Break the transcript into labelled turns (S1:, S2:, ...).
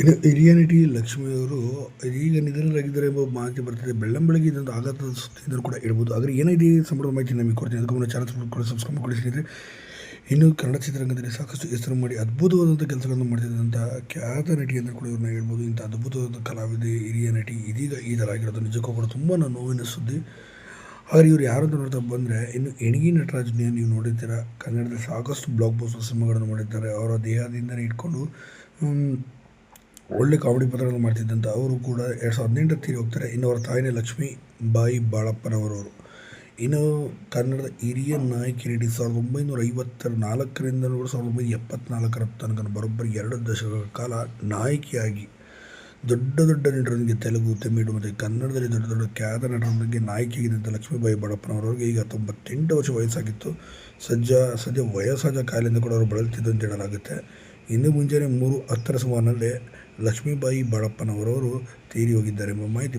S1: ಇನ್ನು ಹಿರಿಯ ನಟಿ ಲಕ್ಷ್ಮಿಯವರು ಈಗ ನಿಧನರಾಗಿದ್ದಾರೆ ಎಂಬ ಮಾಹಿತಿ ಬರ್ತಿದೆ. ಬೆಳ್ಳಂಬೆಳಗ್ಗೆ ಇದೊಂದು ಆಘಾತದ ಸುದ್ದಿ ಕೂಡ ಇರ್ಬೋದು ಆದರೆ ಏನಿದೆ ಈ ಸಂಬಂಧದ ಮಾಹಿತಿ ನಮಗೆ ಕೊಡ್ತೀನಿ. ಅದಕ್ಕೆ ಮುನ್ನ ಚಾನಲ್ ಕೂಡ ಸಬ್ಸ್ಕ್ರೈಬ್ ಕೊಡಿಸಿದ್ರೆ ಇನ್ನು ಕನ್ನಡ ಚಿತ್ರರಂಗದಲ್ಲಿ ಸಾಕಷ್ಟು ಹೆಸರು ಮಾಡಿ ಅದ್ಭುತವಾದಂಥ ಕೆಲಸಗಳನ್ನು ಮಾಡ್ತಿದ್ದಂಥ ಖ್ಯಾತ ನಟಿ ಅಂತ ಕೂಡ ಇವ್ರನ್ನ ಹೇಳ್ಬೋದು. ಇಂಥ ಅದ್ಭುತವಾದ ಕಲಾವಿದೆ, ಹಿರಿಯ ನಟಿ ಇದೀಗ ಈ ಥರ ಆಗಿರೋದು ನಿಜಕ್ಕೂ ಕೂಡ ತುಂಬ ನೋವಿನ ಸುದ್ದಿ. ಆದರೆ ಇವರು ಯಾರು ಅಂತ ನೋಡ್ತಾ ಬಂದರೆ, ಇನ್ನು ಎಣಗಿ ನಟರಾಜ್ನ ನೀವು ನೋಡಿರ್ತೀರಾ? ಕನ್ನಡದಲ್ಲಿ ಸಾಕಷ್ಟು ಬ್ಲಾಕ್ ಬಸ್ಟರ್ ಸಿನಿಮಾಗಳನ್ನು ಮಾಡಿದ್ದಾರೆ. ಅವರ ದೇಹದಿಂದಲೇ ಇಟ್ಕೊಂಡು ಒಳ್ಳೆ ಕಾಮಿಡಿ ಪಾತ್ರಗಳನ್ನು ಮಾಡ್ತಿದ್ದಂಥ ಅವರು ಕೂಡ ಎರಡು ಸಾವಿರದ ಹದಿನೆಂಟು ತೀರಿ ಹೋಗ್ತಾರೆ. ಇನ್ನು ಅವರ ತಾಯಿನೇ ಲಕ್ಷ್ಮೀ ಬಾಯಿ ಬಾಳಪ್ಪನವರವರು. ಇನ್ನು ಕನ್ನಡದ ಹಿರಿಯ ನಾಯಕಿ ನಟಿ ಸಾವಿರದ ಒಂಬೈನೂರ ಐವತ್ತರ ನಾಲ್ಕರಿಂದ ಸಾವಿರದ ಒಂಬೈನೂರ ಎಪ್ಪತ್ನಾಲ್ಕರ ತನಕ ಬರೋಬ್ಬರಿ ಎರಡು ದಶಕಗಳ ಕಾಲ ನಾಯಕಿಯಾಗಿ ದೊಡ್ಡ ದೊಡ್ಡ ನಟರೊಂದಿಗೆ ತೆಲುಗು, ತಮಿಳು ಮತ್ತು ಕನ್ನಡದಲ್ಲಿ ದೊಡ್ಡ ದೊಡ್ಡ ಖ್ಯಾತ ನಟರೊಂದಿಗೆ ನಾಯಕಿಯಾಗಿದ್ದಂಥ ಲಕ್ಷ್ಮೀಬಾಯಿ ಬಡಪ್ಪನವರವರಿಗೆ ಈಗ ತೊಂಬತ್ತೆಂಟು ವರ್ಷ ವಯಸ್ಸಾಗಿತ್ತು. ಸಜ್ಜ ಸದ್ಯ ವಯಸ್ಸಾದ ಕಾಯಿಲೆಯಿಂದ ಕೂಡ ಅವರು ಬಳಲ್ತಿದ್ದು ಹೇಳಲಾಗುತ್ತೆ. ಇನ್ನು ಮುಂಜಾನೆ ಮೂರು ಹತ್ತರ ಸುಮಾರಿನಲ್ಲೇ ಲಕ್ಷ್ಮೀಬಾಯಿ ಬಾಳಪ್ಪನವರವರು ತೀರಿ ಹೋಗಿದ್ದಾರೆ ಎಂಬ ಮಾಹಿತಿ